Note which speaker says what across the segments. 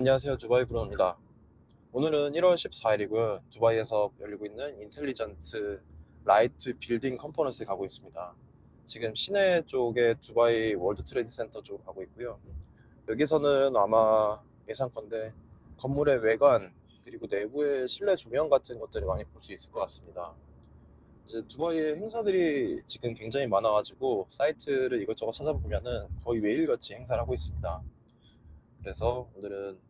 Speaker 1: 안녕하세요. 두바이 브로입니다. 오늘은 1월 14일이고요. 두바이에서 열리고 있는 인텔리전트 라이트 빌딩 컨퍼런스에 가고 있습니다. 지금 시내 쪽에 두바이 월드 트레이드 센터 쪽으로 가고 있고요. 여기서는 아마 예상컨대 건물의 외관 그리고 내부의 실내 조명 같은 것들을 많이 볼 수 있을 것 같습니다. 이제 두바이에 행사들이 지금 굉장히 많아가지고 사이트를 이것저것 찾아보면은 거의 매일같이 행사를 하고 있습니다. 그래서 오늘은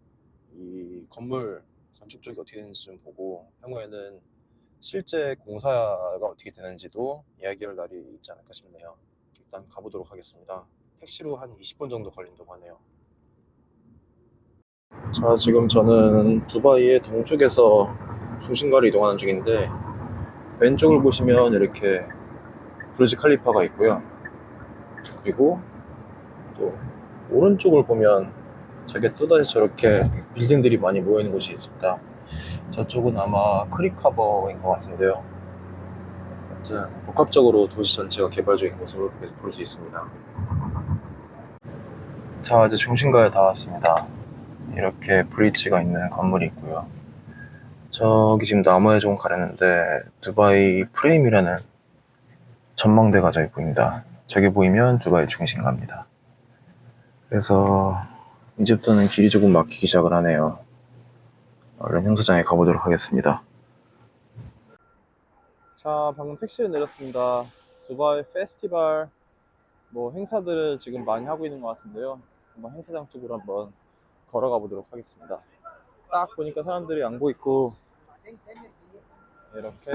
Speaker 1: 이 건물 건축 쪽이 어떻게 되는지 좀 보고 향후에는 실제 공사가 어떻게 되는지도 이야기할 날이 있지 않을까 싶네요. 일단 가보도록 하겠습니다. 택시로 한 20분 정도 걸린다고 하네요. 자, 지금 저는 두바이의 동쪽에서 중심가로 이동하는 중인데 왼쪽을 보시면 이렇게 부르지 칼리파가 있고요. 그리고 또 오른쪽을 보면 저게 또다시 저렇게 빌딩들이 많이 모여있는 곳이 있습니다. 저쪽은 아마 크리카버인 것 같은데요. 복합적으로 도시 전체가 개발적인 모습을 볼수 있습니다. 자, 이제 중심가에 다 왔습니다. 이렇게 브릿지가 있는 건물이 있고요. 저기 지금 나무에 좀 가렸는데 두바이 프레임이라는 전망대가 저기 보입니다. 저기 보이면 두바이 중심가입니다. 그래서 이제부터는 길이 조금 막히기 시작을 하네요. 얼른 행사장에 가보도록 하겠습니다. 자, 방금 택시를 내렸습니다. 두바이 페스티벌 뭐 행사들을 지금 많이 하고 있는 것 같은데요. 한번 행사장 쪽으로 한번 걸어가 보도록 하겠습니다. 딱 보니까 사람들이 양보 있고 이렇게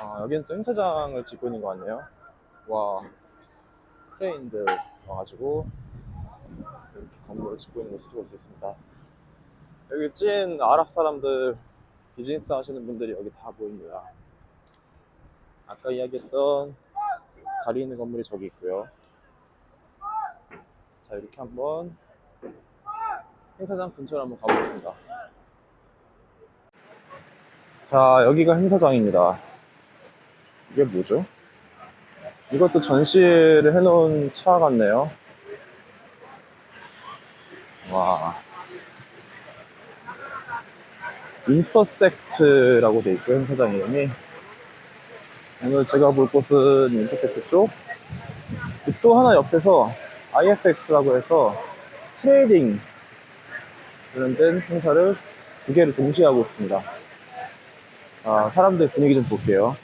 Speaker 1: 아, 여기는 또 행사장을 짓고 있는 것 같네요. 와 크레인들 와가지고 건물을 짓고 있는 모습을 볼수 있습니다. 여기 찐 아랍 사람들 비즈니스 하시는 분들이 여기 다 보입니다. 아까 이야기했던 다리 있는 건물이 저기 있고요. 자 이렇게 한번 행사장 근처로 한번 가보겠습니다. 자 여기가 행사장입니다. 이게 뭐죠? 이것도 전시를 해놓은 차 같네요. 와. 인터섹트라고 돼 있고 행사장 이름이 오늘 제가 볼 곳은 인터섹트 쪽. 또 하나 옆에서 IFX라고 해서 트레이딩 관련된 행사를 두 개를 동시에 하고 있습니다. 아, 사람들 분위기 좀 볼게요.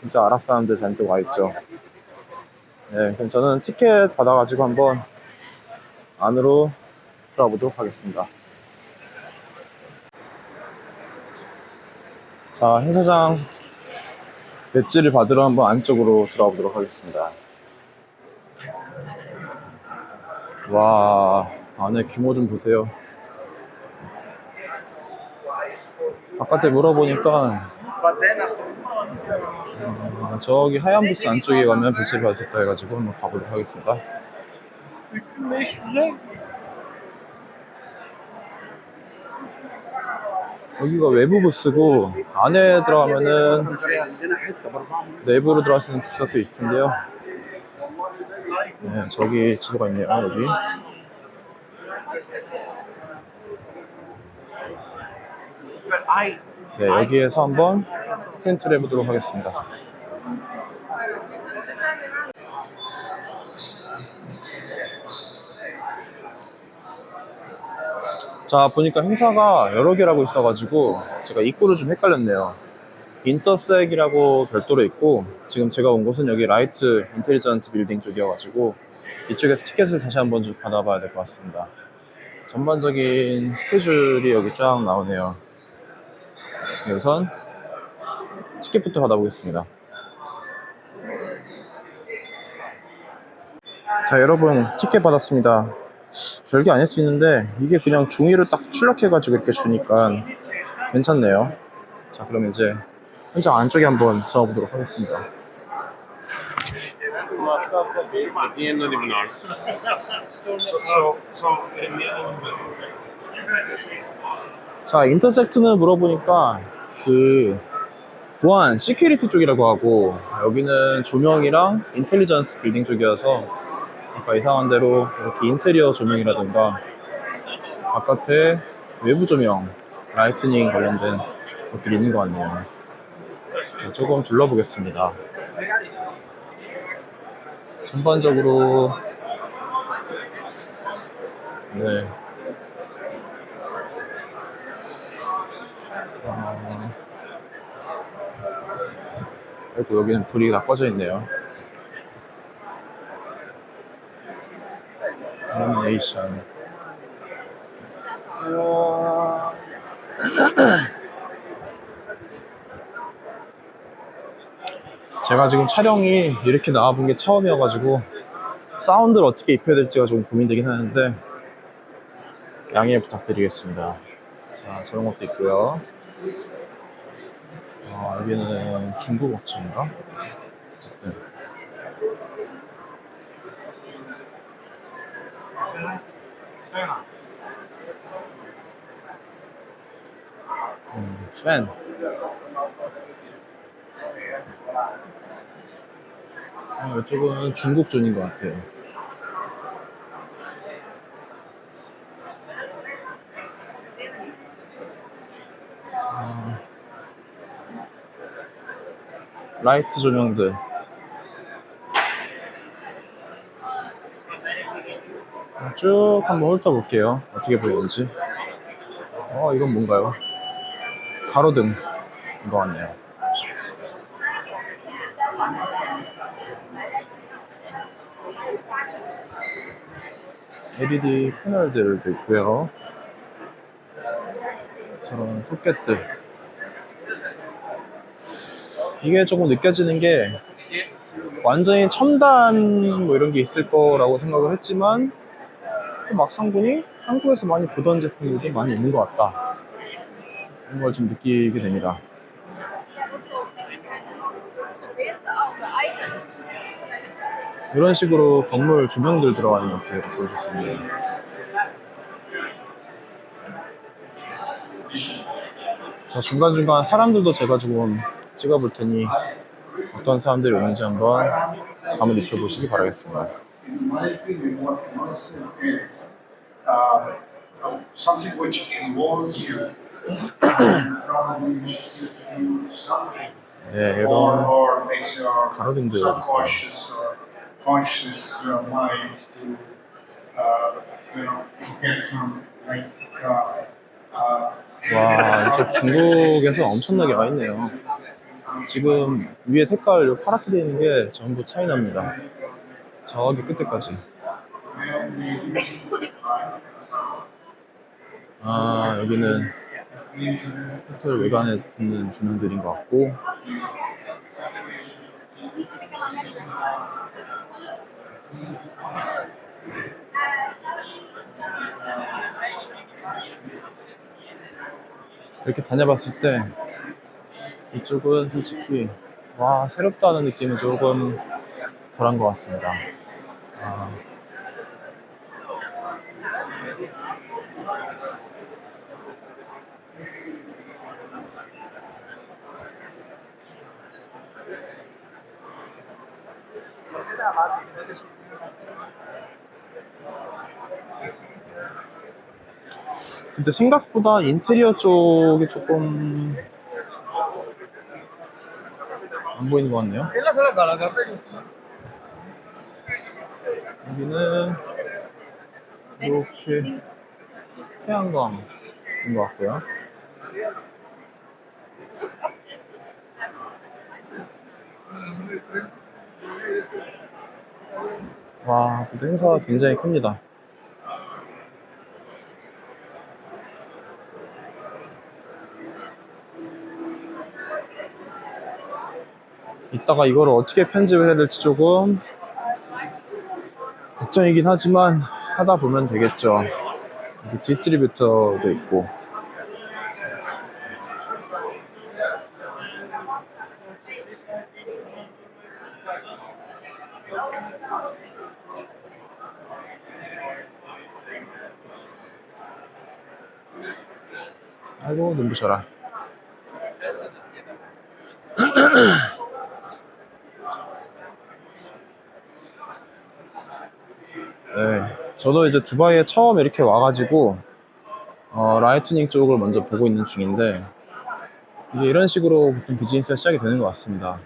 Speaker 1: 진짜 아랍 사람들 잔뜩 와 있죠. 네, 그럼 저는 티켓 받아가지고 한번 안으로 들어가 보도록 하겠습니다. 자, 행사장 배지를 받으러 한번 안쪽으로 들어가 보도록 하겠습니다. 와, 안에 규모 좀 보세요. 바깥에 물어보니까 어, 저기 하얀 부스 안쪽에 가면 배치를 받을 수 있다 해가지고 한번 가보도록 하겠습니다.
Speaker 2: 3500'e
Speaker 1: 여기가 외부 부스고 안에 들어가면은 내부로 들어갈 수 있는 부스가 또 있는데요. 네, 저기 지도가 있네요. 여기. 네, 여기에서 한번 프린트를 해보도록 하겠습니다. 자, 보니까 행사가 여러 개라고 있어가지고 제가 입구를 좀 헷갈렸네요. 인터색이라고 별도로 있고 지금 제가 온 곳은 여기 라이트 인텔리전트 빌딩 쪽이어가지고 이쪽에서 티켓을 다시 한번 좀 받아봐야 될 것 같습니다. 전반적인 스케줄이 여기 쫙 나오네요. 네, 우선 티켓부터 받아보겠습니다. 자, 여러분 티켓 받았습니다. 별게 아닐 수 있는데 이게 그냥 종이를 딱 출력해가지고 이렇게 주니까 괜찮네요. 자, 그럼 이제 현장 안쪽에 한번 들어가 보도록 하겠습니다. 자, 인터섹트는 물어보니까 그 보안, 시큐리티 쪽이라고 하고 여기는 조명이랑 인텔리전스 빌딩 쪽이어서 아까 예상한 대로 이렇게 인테리어 조명이라든가 바깥에 외부 조명, 라이트닝 관련된 것들이 있는 것 같네요. 자, 조금 둘러보겠습니다. 전반적으로 네. 어... 아이고 여기는 불이 다 꺼져 있네요. Illumination. 제가 지금 촬영이 이렇게 나와본 게 처음이어가지고 사운드를 어떻게 입혀야 될지가 좀 고민되긴 하는데 양해 부탁드리겠습니다. 자, 저런 것도 있고요. 아, 여기는 중국 업체인가? 어쨌든. 음, 팬. 아, 이쪽은 중국 존인 것 같아요. 아, 라이트 조명들. 쭉 한번 훑어볼게요. 어떻게 보이는지. 어, 이건 뭔가요? 가로등인 것 같네요. LED 패널들도 있고요. 저런 소켓들. 이게 조금 느껴지는 게 완전히 첨단 뭐 이런 게 있을 거라고 생각을 했지만 또 막상 보니 한국에서 많이 보던 제품들도 많이 있는 것 같다. 이런 걸 좀 느끼게 됩니다. 이런 식으로 건물 조명들 들어가 있는 것들 보여줬습니다. 자, 중간중간 사람들도 제가 조금 찍어볼 테니 어떤 사람들이 오는지 한번 감을 익혀보시기 바라겠습니다.
Speaker 3: In my opinion, what immersive is, um, something which involves you, and probably makes you to do something,
Speaker 1: 네,
Speaker 3: or,
Speaker 1: 이런
Speaker 3: or makes your
Speaker 1: 가로등들.
Speaker 3: subconscious or conscious uh, mind to, uh, you know, get some, like, uh, uh,
Speaker 1: 와, 이쪽 중국에서 엄청나게 와 있네요. 지금 위에 색깔 요 파랗게 되어 있는 게 전부 차이나입니다. 저기 끝에까지. 아, 여기는 호텔 외관에 있는 조명들인 것 같고. 이렇게 다녀봤을 때 이쪽은 솔직히 와 새롭다는 느낌이 조금 덜한 것 같습니다. 아, 근데 생각보다 인테리어 쪽이 조금 안 보이는 것 같네요. 여기는 이렇게 태양광인 것 같고요. 와, 행사가 굉장히 큽니다. 이따가 이거를 어떻게 편집을 해야 될지 조금 걱정이긴 하지만 하다 보면 되겠죠. 디스트리뷰터도 있고. 아이고 눈부셔라. 저도 이제 두바이에 처음 이렇게 와가지고 어, 라이트닝 쪽을 먼저 보고 있는 중인데 이게 이런 식으로 보통 비즈니스가 시작이 되는 것 같습니다.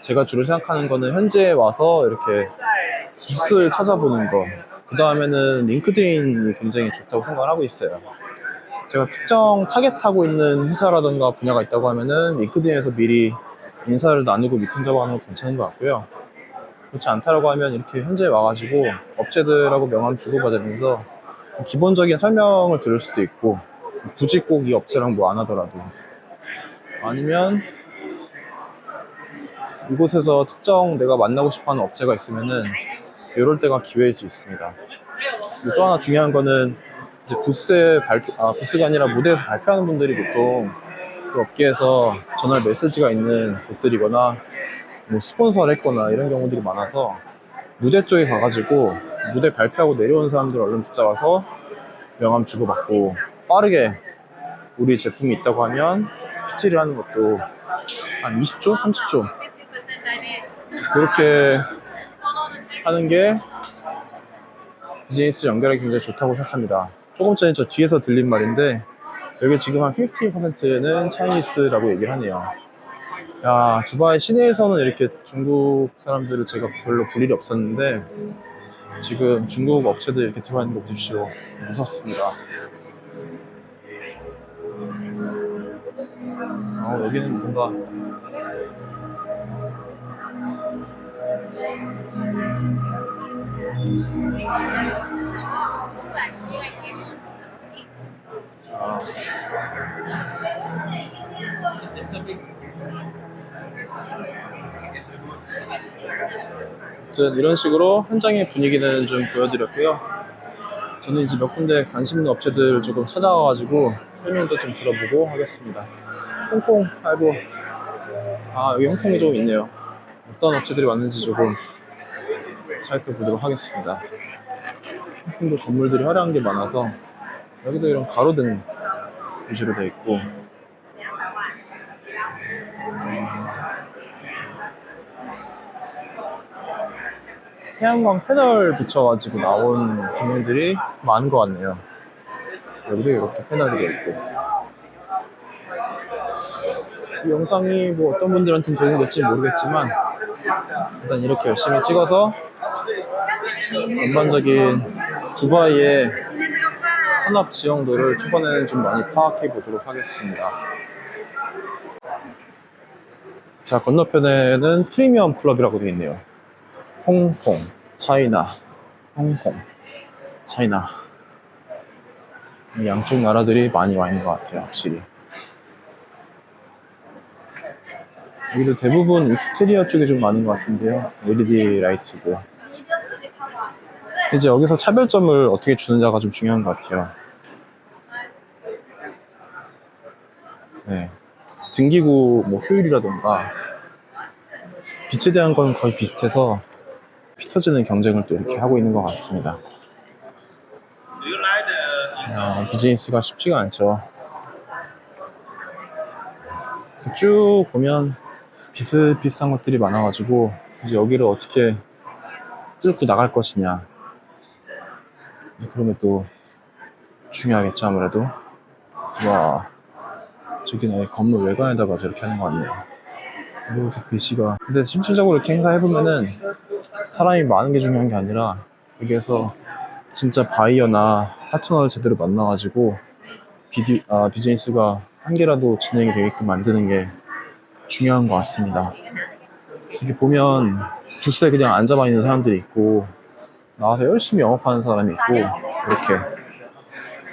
Speaker 1: 제가 주로 생각하는 거는 현지에 와서 이렇게 부스를 찾아보는 거. 그 다음에는 링크드인이 굉장히 좋다고 생각을 하고 있어요. 제가 특정 타겟하고 있는 회사라든가 분야가 있다고 하면은 링크드인에서 미리 인사를 나누고 미팅 잡아가는 거 괜찮은 것 같고요. 그렇지 않다라고 하면 이렇게 현지에 와가지고 업체들하고 명함 주고받으면서 기본적인 설명을 들을 수도 있고 굳이 꼭 이 업체랑 뭐 안 하더라도 아니면 이곳에서 특정 내가 만나고 싶어하는 업체가 있으면은 이럴 때가 기회일 수 있습니다. 또 하나 중요한 거는 이제 부스에 발표, 아, 부스가 아니라 무대에서 발표하는 분들이 보통 그 업계에서 전화 메시지가 있는 곳들이거나 뭐 스폰서를 했거나 이런 경우들이 많아서 무대 쪽에 가가지고 무대 발표하고 내려온 사람들 얼른 붙잡아서 명함 주고받고 빠르게 우리 제품이 있다고 하면 PT를 하는 것도 한 20초, 30초 그렇게 하는 게 비즈니스 연결하기 굉장히 좋다고 생각합니다. 조금 전에 저 뒤에서 들린 말인데 여기 지금 한 15%는 차이니스라고 얘기를 하네요. 야, 두바이 시내에서는 이렇게 중국 사람들을 제가 별로 볼 일이 없었는데 지금 중국 업체들 이렇게 들어와 있는 거 보십시오. 무섭습니다. 아, 여기는 뭔가 아, 아무튼 이런 식으로 현장의 분위기는 좀 보여드렸고요. 저는 이제 몇 군데 관심 있는 업체들 조금 찾아가가지고 설명도 좀 들어보고 하겠습니다. 홍콩, 아이고, 아 여기 홍콩이 좀 있네요. 어떤 업체들이 왔는지 조금 살펴보도록 하겠습니다. 홍콩도 건물들이 화려한 게 많아서 여기도 이런 가로등 위주로 되어 있고 태양광 패널 붙여가지고 나온 조명들이 많은 것 같네요. 여기도 이렇게 패널이 되어 있고. 이 영상이 뭐 어떤 분들한테는 도움이 될지 모르겠지만 일단 이렇게 열심히 찍어서 전반적인 두바이의 산업 지형도를 초반에는 좀 많이 파악해 보도록 하겠습니다. 자, 건너편에는 프리미엄 클럽이라고 되어 있네요. 홍콩, 차이나, 홍콩, 차이나. 이 양쪽 나라들이 많이 와 있는 것 같아요, 확실히. 여기도 대부분 익스테리어 쪽이 좀 많은 것 같은데요. LED 라이트고요. 이제 여기서 차별점을 어떻게 주느냐가 좀 중요한 것 같아요. 네. 등기구 뭐 효율이라던가 빛에 대한 건 거의 비슷해서 피 터지는 경쟁을 또 이렇게 하고 있는 것 같습니다. 아, 비즈니스가 쉽지가 않죠. 쭉 보면 비슷비슷한 것들이 많아가지고 이제 여기를 어떻게 뚫고 나갈 것이냐 게또 중요하겠죠 아무래도 와 저기는 아예 건물 외관에다가 저렇게 하는 거 같네요 이렇게 글씨가 근데 실질적으로 이렇게 행사 해보면은 사람이 많은 게 중요한 게 아니라 여기에서 진짜 바이어나 파트너를 제대로 만나가지고 비디, 아, 비즈니스가 한 개라도 진행이 되게끔 만드는 게 중요한 것 같습니다. 저기 보면 부스에 그냥 앉아만 있는 사람들이 있고 나와서 열심히 영업하는 사람이 있고 이렇게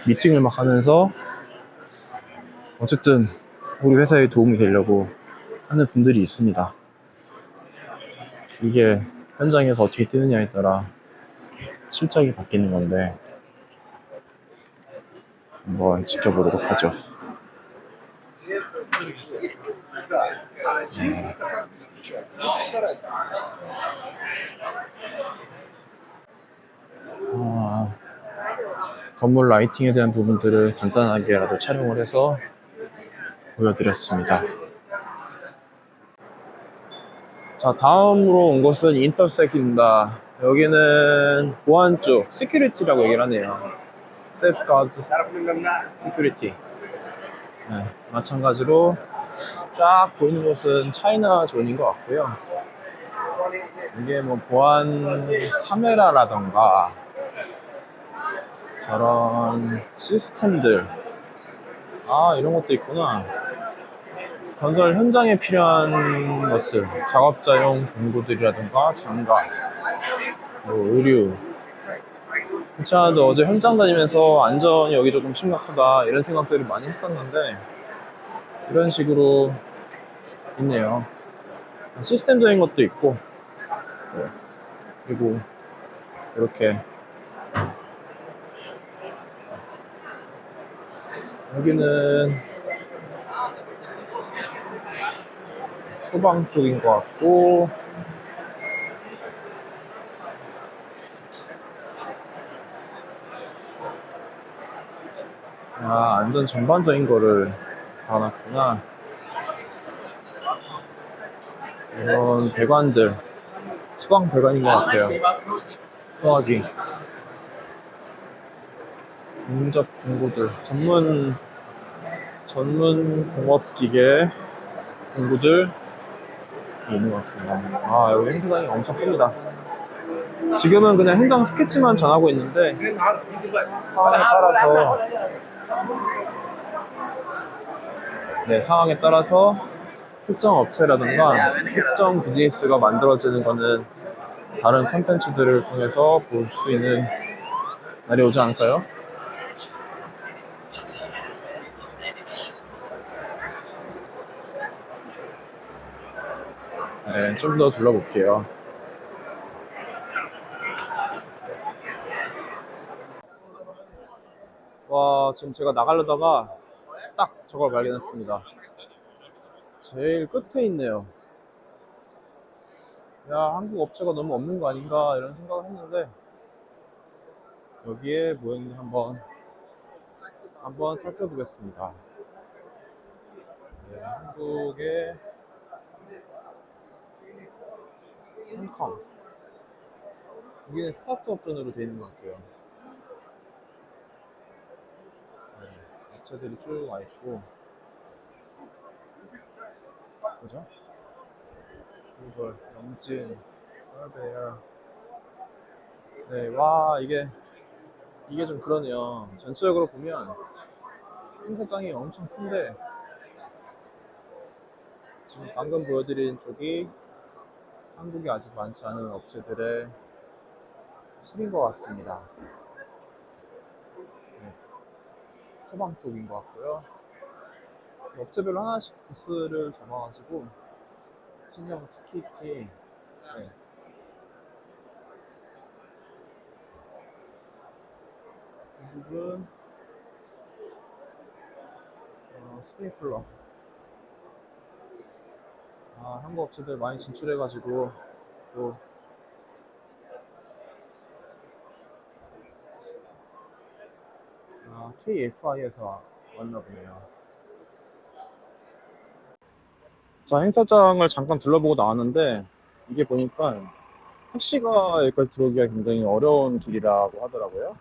Speaker 1: 미팅을 막 하면서 어쨌든 우리 회사에 도움이 되려고 하는 분들이 있습니다. 이게 현장에서 어떻게 뜨느냐에 따라 실적이 바뀌는 건데 한번 지켜보도록 하죠. 아, 건물 라이팅에 대한 부분들을 간단하게라도 촬영을 해서 보여드렸습니다. 자, 다음으로 온 곳은 인터섹입니다. 여기는 보안 쪽, 시큐리티라고 얘기를 하네요. 세프가드 시큐리티. 네, 마찬가지로 쫙 보이는 곳은 차이나 존인 것 같고요. 이게 뭐 보안 카메라라던가 저런 시스템들 아 이런 것도 있구나 건설 현장에 필요한 것들 작업자용 공구들이라든가 장갑 뭐 의류 그렇지않아도 어제 현장 다니면서 안전이 여기 조금 심각하다 이런 생각들을 많이 했었는데 이런 식으로 있네요 시스템적인 것도 있고 네. 그리고 이렇게 여기는 소방 쪽인 것 같고. 아 안전 전반적인 거를 달아놨구나. 이런 배관들 수강 배관인 것 같아요. 수화기 공접 공구들 전문 전문 공업 기계 공구들 있는 것 같습니다. 아 여기 행사장이 엄청 큽니다. 지금은 그냥 현장 스케치만 전하고 있는데 상황에 따라서 네 상황에 따라서 특정 업체라든가 특정 비즈니스가 만들어지는 거는 다른 콘텐츠들을 통해서 볼 수 있는 날이 오지 않을까요? 네, 좀 더 둘러볼게요. 와, 지금 제가 나가려다가 딱 저걸 발견했습니다. 제일 끝에 있네요. 야, 한국 업체가 너무 없는 거 아닌가 이런 생각을 했는데 여기에 뭐였는지 한번 한번 살펴보겠습니다. 네, 한국의 홈컴 여기는 스타트업 존으로 되어 있는 것 같아요. 네, 업체들이 쭉 와 있고 그죠? 이걸 영진, 서베어 네, 와 이게 이게 좀 그러네요. 전체적으로 보면 행사장이 엄청 큰데 지금 방금 보여드린 쪽이 한국에 아직 많지 않은 업체들의 힘인 것 같습니다. 네. 소방 쪽인 것 같고요. 업체별로 하나씩 부스를 잡아가지고 신형 스키티, 네. 이 부분 어, 스프링클러 아, 한국 업체들 많이 진출해가지고 또 아, KFI에서 왔나 보네요. 자, 행사장을 잠깐 둘러보고 나왔는데 이게 보니까 택시가 여기까지 들어오기가 굉장히 어려운 길이라고 하더라고요.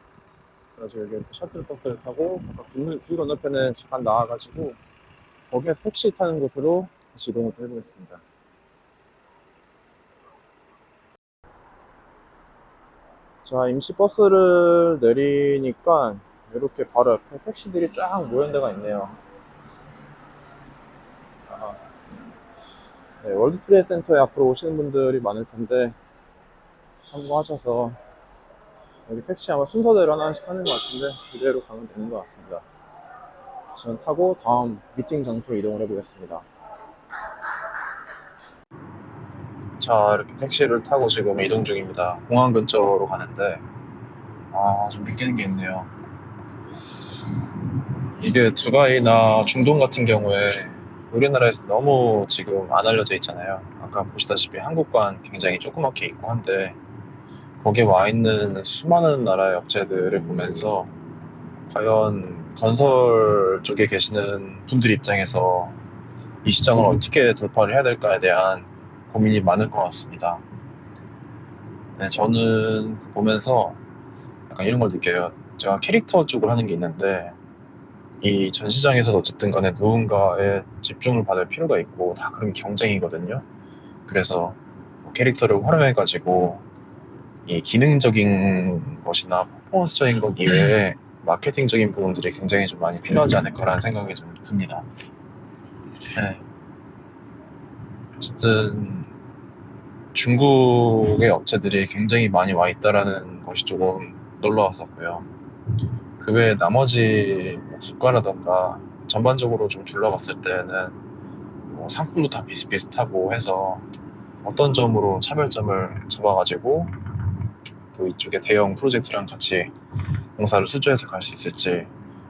Speaker 1: 그래서 여기 이렇게 셔틀 버스를 타고 길 건너편에 잠깐 나와가지고 거기에서 택시 타는 곳으로 다시 이동을 해보겠습니다. 자, 임시 버스를 내리니까 이렇게 바로 옆에 택시들이 쫙 모인 데가 있네요. 아, 네, 월드 트레이드 센터에 앞으로 오시는 분들이 많을 텐데 참고하셔서 여기 택시 아마 순서대로 하나씩 하는 것 같은데 그대로 가면 되는 것 같습니다. 저는 타고 다음 미팅 장소로 이동을 해보겠습니다. 자, 이렇게 택시를 타고 지금 이동 중입니다. 공항 근처로 가는데, 아, 좀 느끼는 게 있네요. 이게 두바이나 중동 같은 경우에 우리나라에서 너무 지금 안 알려져 있잖아요. 아까 보시다시피 한국관 굉장히 조그맣게 있고 한데, 거기에 와 있는 수많은 나라의 업체들을 보면서, 과연 건설 쪽에 계시는 분들 입장에서 이 시장을 어떻게 돌파를 해야 될까에 대한 고민이 많을 것 같습니다. 네, 저는 보면서 약간 이런 걸 느껴요. 제가 캐릭터 쪽을 하는 게 있는데 이 전시장에서도 어쨌든 간에 누군가의 집중을 받을 필요가 있고 다 그런 경쟁이거든요. 그래서 뭐 캐릭터를 활용해가지고 이 기능적인 것이나 퍼포먼스적인 것 이외에 마케팅적인 부분들이 굉장히 좀 많이 필요하지 않을까라는 생각이 좀 듭니다. 네. 어쨌든 중국의 업체들이 굉장히 많이 와 있다라는 것이 조금 놀라웠었고요. 그 외에 나머지 뭐 국가라던가 전반적으로 좀 둘러봤을 때는 뭐 상품도 다 비슷비슷하고 해서 어떤 점으로 차별점을 잡아가지고 또 이쪽에 대형 프로젝트랑 같이 공사를 수주해서 갈 수 있을지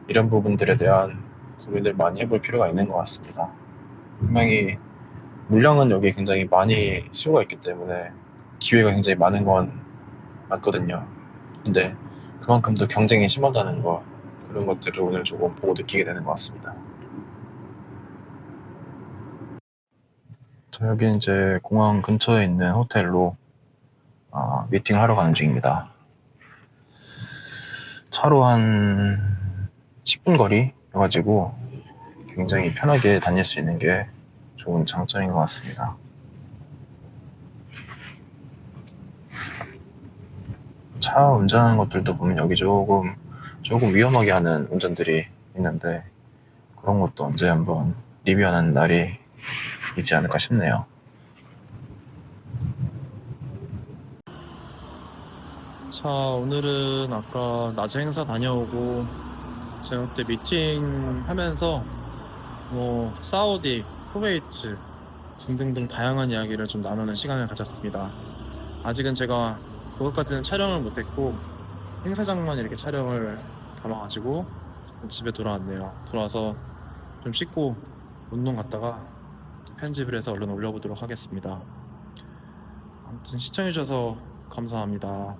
Speaker 1: 이런 부분들에 대한 고민을 많이 해볼 필요가 있는 것 같습니다. 분명히 물량은 여기 굉장히 많이 수요가 있기 때문에 기회가 굉장히 많은 건 맞거든요. 근데 그만큼 더 경쟁이 심하다는 거 그런 것들을 오늘 조금 보고 느끼게 되는 것 같습니다. 저 여기 이제 공항 근처에 있는 호텔로 아, 미팅을 하러 가는 중입니다. 차로 한 10분 거리여가지고 굉장히 편하게 다닐 수 있는 게 좋은 장점인 것 같습니다. 차 운전하는 것들도 보면 여기 조금 조금 위험하게 하는 운전들이 있는데 그런 것도 언제 한번 리뷰하는 날이 있지 않을까 싶네요. 자 오늘은 아까 낮에 행사 다녀오고 저녁 때 미팅 하면서 뭐 사우디, 쿠웨이트 등등등 다양한 이야기를 좀 나누는 시간을 가졌습니다. 아직은 제가 그것까지는 촬영을 못했고 행사장만 이렇게 촬영을 담아가지고 집에 돌아왔네요. 돌아와서 좀 씻고 운동 갔다가 편집을 해서 얼른 올려보도록 하겠습니다. 아무튼 시청해주셔서 감사합니다.